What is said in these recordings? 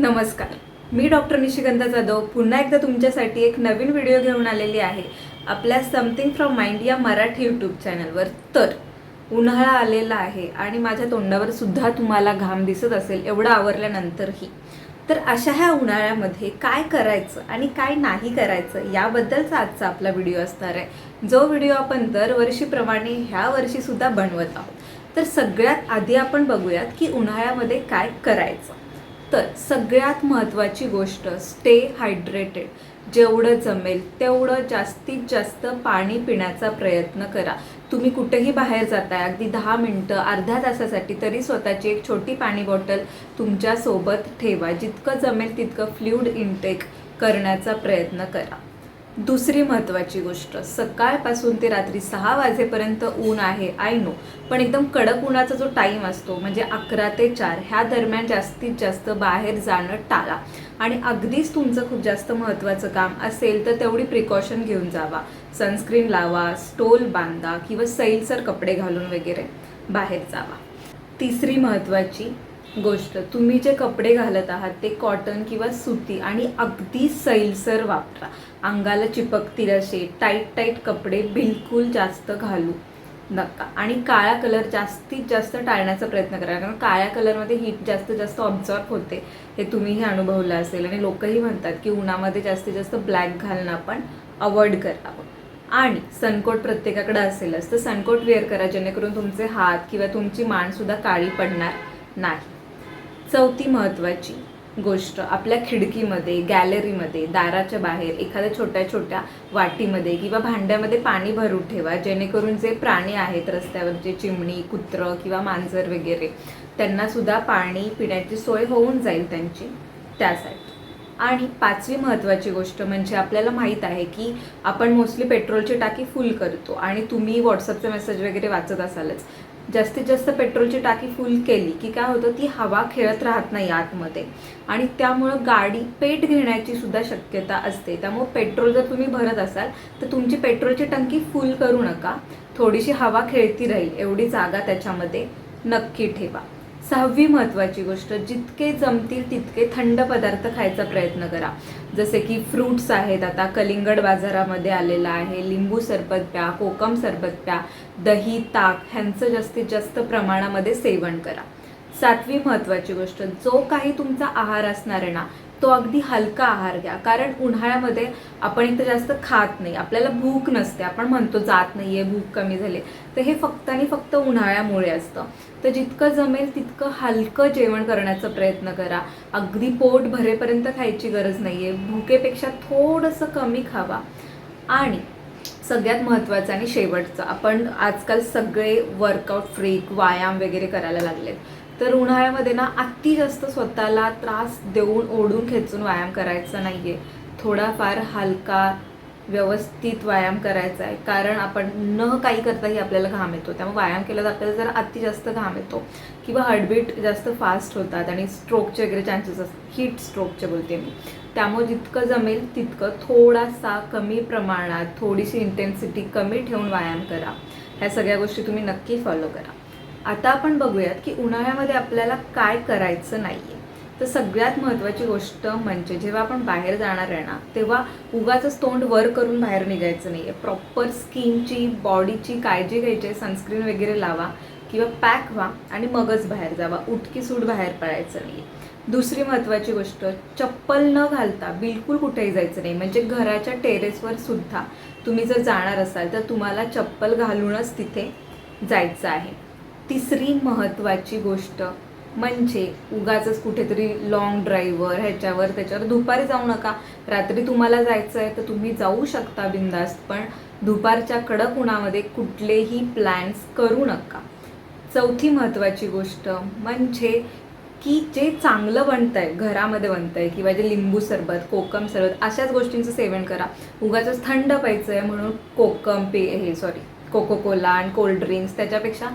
नमस्कार. मी डॉक्टर निशिगंधा जाधव पुन्हा एकदा तुमच्यासाठी एक नवीन व्हिडिओ घेऊन आलेली आहे आपल्या समथिंग फ्रॉम माइंड या मराठी यूट्यूब चॅनलवर. तर उन्हाळा आलेला आहे आणि माझ्या तोंडावर सुद्धा तुम्हाला घाम दिसत असेल एवढं आवरल्यानंतरही. तर अशा ह्या उन्हाळ्यामध्ये काय करायचं आणि काय नाही करायचं याबद्दलचा आजचा आपला व्हिडिओ असणार आहे. जो व्हिडिओ आपण दरवर्षीप्रमाणे ह्या वर्षीसुद्धा बनवत आहोत. तर सगळ्यात आधी आपण बघूयात की उन्हाळ्यामध्ये काय करायचं. तर सगळ्यात महत्त्वाची गोष्ट स्टे हायड्रेटेड जेवढं जमेल तेवढं जास्तीत जास्त पाणी पिण्याचा प्रयत्न करा. तुम्ही कुठेही बाहेर जाताय अगदी दहा मिनटं अर्ध्या तासासाठी तरी स्वतःची एक छोटी पाणी बॉटल तुमच्यासोबत ठेवा. जितकं जमेल तितकं फ्ल्यूड इनटेक करण्याचा प्रयत्न करा. दुसरी महत्त्वाची गोष्ट सकाळपासून ते रात्री सहा वाजेपर्यंत ऊन आहे आय नो पण एकदम कडक उन्हाचा जो टाईम असतो म्हणजे अकरा ते चार ह्या दरम्यान जास्तीत जास्त बाहेर जाणं टाळा. आणि अगदीच तुमचं खूप जास्त महत्त्वाचं काम असेल तर तेवढी प्रिकॉशन घेऊन जावा. सनस्क्रीन लावा स्टोल बांधा किंवा सैलसर कपडे घालून वगैरे बाहेर जावा. तिसरी महत्त्वाची गोष्ट. तुम्ही जे कपडे घालत आहात ते कॉटन किंवा सुती आणि अगदी सैलसर वापरा. अंगाला चिपकतील असे टाईट टाईट कपडे बिलकुल जास्त घालू नका. आणि काळा कलर जास्तीत जास्त टाळण्याचा प्रयत्न करा कारण काळ्या कलरमध्ये हीट जास्त जास्त ऑब्झॉर्ब होते हे तुम्हीही अनुभवलं असेल. आणि लोकही म्हणतात की उन्हामध्ये जास्तीत जास्त ब्लॅक घालणं आपण अवॉइड करावं आणि सनकोट प्रत्येकाकडे असेलच तर सनकोट वेअर करा जेणेकरून तुमचे हात किंवा तुमची मानसुद्धा काळी पडणार नाही. चौथी महत्त्वाची गोष्ट आपल्या खिडकीमध्ये गॅलरीमध्ये दाराच्या बाहेर एखाद्या छोट्या छोट्या वाटीमध्ये किंवा भांड्यामध्ये पाणी भरून ठेवा जेणेकरून जे प्राणी आहेत रस्त्यावरचे चिमणी कुत्रं किंवा मांजर वगैरे त्यांना सुद्धा पाणी पिण्याची सोय होऊन जाईल त्यांची त्यासाठी. आणि पाचवी महत्त्वाची गोष्ट म्हणजे आपल्याला माहीत आहे की आपण मोस्टली पेट्रोलची टाकी फुल करतो आणि तुम्ही व्हॉट्सअपचे मेसेज वगैरे वाचत असालच. जास्तीत जास्त पेट्रोलची टाकी फुल केली की काय होतं ती हवा खेळत राहत नाही आतमध्ये. आणि त्यामुळं गाडी पेट घेण्याची सुद्धा शक्यता असते. त्यामुळं पेट्रोल जर तुम्ही भरत असाल तर तुमची पेट्रोलची टंकी फुल करू नका. थोडीशी हवा खेळती राहील एवढी जागा त्याच्यामध्ये नक्की ठेवा. सहावी महत्त्वाची गोष्ट जितके जमतील तितके थंड पदार्थ खायचा प्रयत्न करा. जसे की फ्रूट्स आहेत आता कलिंगड बाजारामध्ये आलेला आहे लिंबू सरबत प्या कोकम सरबत प्या दही ताक ह्यांचं जास्तीत जास्त प्रमाणामध्ये सेवन करा. सातवी महत्त्वाची गोष्ट जो काही तुमचा आहार असणार आहे ना तो अगदी हलका आहार घ्या. कारण उन्हाळ्यामध्ये आपण इथं जास्त खात नाही. आपल्याला भूक नसते. आपण म्हणतो जात नाही आहे भूक कमी झाली तर हे फक्त आणि फक्त उन्हाळ्यामुळे असतं. तर जितकं जमेल तितकं हलकं जेवण करण्याचा प्रयत्न करा. अगदी पोट भरेपर्यंत खायची गरज नाही आहे भुकेपेक्षा थोडंसं कमी खावा. आणि सगळ्यात महत्त्वाचं आणि शेवटचं आपण आजकाल सगळे वर्कआउट फ्रीक व्यायाम वगैरे करायला लागलेत. तर उन्हाळ्यामध्ये ना अति जास्त स्वतःला त्रास देऊन ओढून खेचून व्यायाम करायचा नाही आहे थोडाफार हलका व्यवस्थित व्यायाम करायचा आहे. कारण आपण न काही करताही आपल्याला घाम येतो. त्यामुळे व्यायाम केला तर आपल्याला जरा अति जास्त घाम येतो. किंवा हार्टबीट जास्त फास्ट होतात आणि स्ट्रोकचे वगैरे चान्सेस असतात. हीट स्ट्रोकचे बोलते मी. त्यामुळे जितकं जमेल तितकं थोडासा कमी प्रमाणात थोडीशी इंटेन्सिटी कमी ठेवून व्यायाम करा. ह्या सगळ्या गोष्टी तुम्ही नक्की फॉलो करा. आता आपण बघूयात की उन्हाळ्यामध्ये आपल्याला काय करायचं नाही आहे तर सगळ्यात महत्त्वाची गोष्ट म्हणजे जेव्हा आपण बाहेर जाणार आहे ना तेव्हा उगाच तोंड वर करून बाहेर निघायचं नाही आहे प्रॉपर स्किनची बॉडीची काळजी घ्यायची आहे सनस्क्रीन वगैरे लावा किंवा पॅक व्हा आणि मगच बाहेर जावा. उठकी सूट बाहेर पडायचं नाही दुसरी महत्त्वाची गोष्ट चप्पल न घालता बिलकुल कुठेही जायचं नाही. म्हणजे घराच्या टेरेसवर सुद्धा तुम्ही जर जाणार असाल तर तुम्हाला चप्पल घालूनच तिथे जायचं आहे. तिसरी महत्त्वाची गोष्ट म्हणजे उगाच कुठेतरी लॉंग ड्राईव्हवर ह्याच्यावर त्याच्यावर दुपारी जाऊ नका. रात्री तुम्हाला जायचं आहे तर तुम्ही जाऊ शकता बिंदास्त पण दुपारच्या कडक उन्हामध्ये कुठलेही प्लॅन्स करू नका. चौथी महत्त्वाची गोष्ट म्हणजे की जे चांगलं बनतं आहे घरामध्ये बनतं आहे किंवा जे लिंबू सरबत कोकम सरबत अशाच गोष्टींचं सेवन करा. उगाच थंड प्यायचं आहे म्हणून कोकम पे हे सॉरी कोको कोला आणि कोल्ड ड्रिंक्स त्याच्यापेक्षा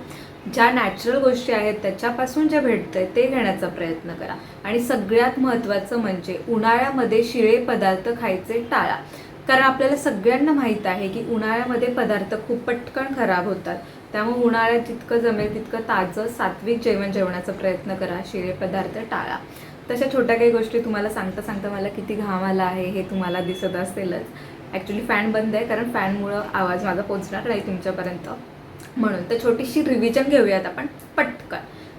ज्या नॅचरल गोष्टी आहेत त्याच्यापासून जे भेटतं आहे ते घेण्याचा प्रयत्न करा. आणि सगळ्यात महत्त्वाचं म्हणजे उन्हाळ्यामध्ये शिळे पदार्थ खायचे टाळा. कारण आपल्याला सगळ्यांना माहीत आहे की उन्हाळ्यामध्ये पदार्थ खूप पटकन खराब होतात. त्यामुळे उन्हाळ्यात जितकं जमेल तितकं ताजं सात्विक जेवण जेवण्याचा प्रयत्न करा शिळे पदार्थ टाळा. तशा छोट्या काही गोष्टी तुम्हाला सांगता सांगता मला किती घाम आला आहे हे तुम्हाला दिसत असेलच. ॲक्च्युली फॅन बंद आहे कारण फॅनमुळं आवाज माझा पोचणार नाही तुमच्यापर्यंत. म्हणून. तर छोटीशी रिव्हिजन घेऊयात आपण पटकन.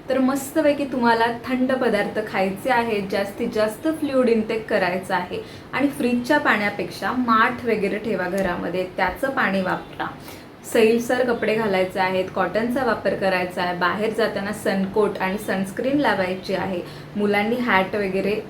तर मस्तपैकी तुम्हाला थंड पदार्थ खायचे आहेत जास्तीत जास्त फ्ल्युड इनटेक करायचं आहे. आणि फ्रीजच्या पाण्यापेक्षा माठ वगैरे ठेवा घरामध्ये त्याचं पाणी वापरा. सैलसर कपडे घालायचे आहेत कॉटनचा वापर करायचा आहे. बाहेर जाताना सनकोट आणि सनस्क्रीन लावायची आहे. मुलांनी हॅट वगैरे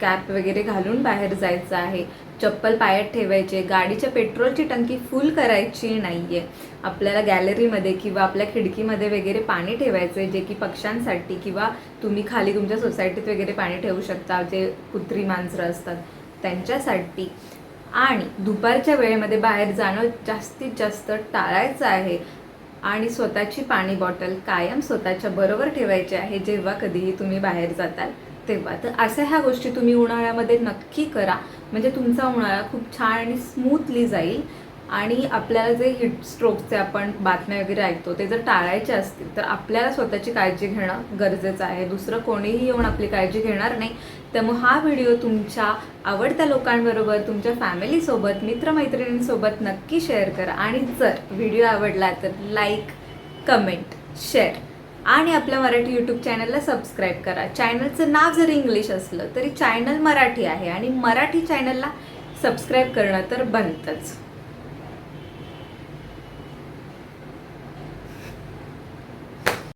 कॅप वगैरे घालून बाहेर जायचं आहे. चप्पल पायात ठेवायचे. गाडीच्या पेट्रोलची टंकी फुल करायची नाही आहे आपल्याला गॅलरीमध्ये किंवा आपल्या खिडकीमध्ये वगैरे पाणी ठेवायचं आहे जे की पक्ष्यांसाठी किंवा तुम्ही खाली तुमच्या सोसायटीत वगैरे पाणी ठेवू शकता जे कुत्री मांजरं असतात त्यांच्यासाठी. आणि दुपारच्या वेळेमध्ये बाहेर जाणं जास्तीत जास्त टाळायचं आहे. आणि स्वतःची पाणी बॉटल कायम स्वतःच्या बरोबर ठेवायची आहे जेव्हा कधीही तुम्ही बाहेर जाताल. तेव्हा. तर अशा ह्या गोष्टी तुम्ही उन्हाळ्यामध्ये नक्की करा. म्हणजे तुमचा उन्हाळा खूप छान आणि स्मूथली जाईल. आणि आपल्याला जे हिट स्ट्रोकचे आपण बातम्या वगैरे ऐकतो ते जर टाळायचे असतील तर आपल्याला स्वतःची काळजी घेणं गरजेचं आहे. दुसरं कोणीही येऊन आपली काळजी घेणार नाही. त्यामुळे हा व्हिडिओ तुमच्या आवडत्या लोकांबरोबर तुमच्या फॅमिलीसोबत मित्रमैत्रिणींसोबत नक्की शेअर करा. आणि जर व्हिडिओ आवडला तर लाईक कमेंट शेअर आणि आपल्या मराठी यूट्यूब चॅनलला सबस्क्राईब करा. चॅनलचं नाव जरी इंग्लिश असलं तरी चॅनल मराठी आहे. आणि मराठी चॅनलला सबस्क्राईब करणं तर बनतंच.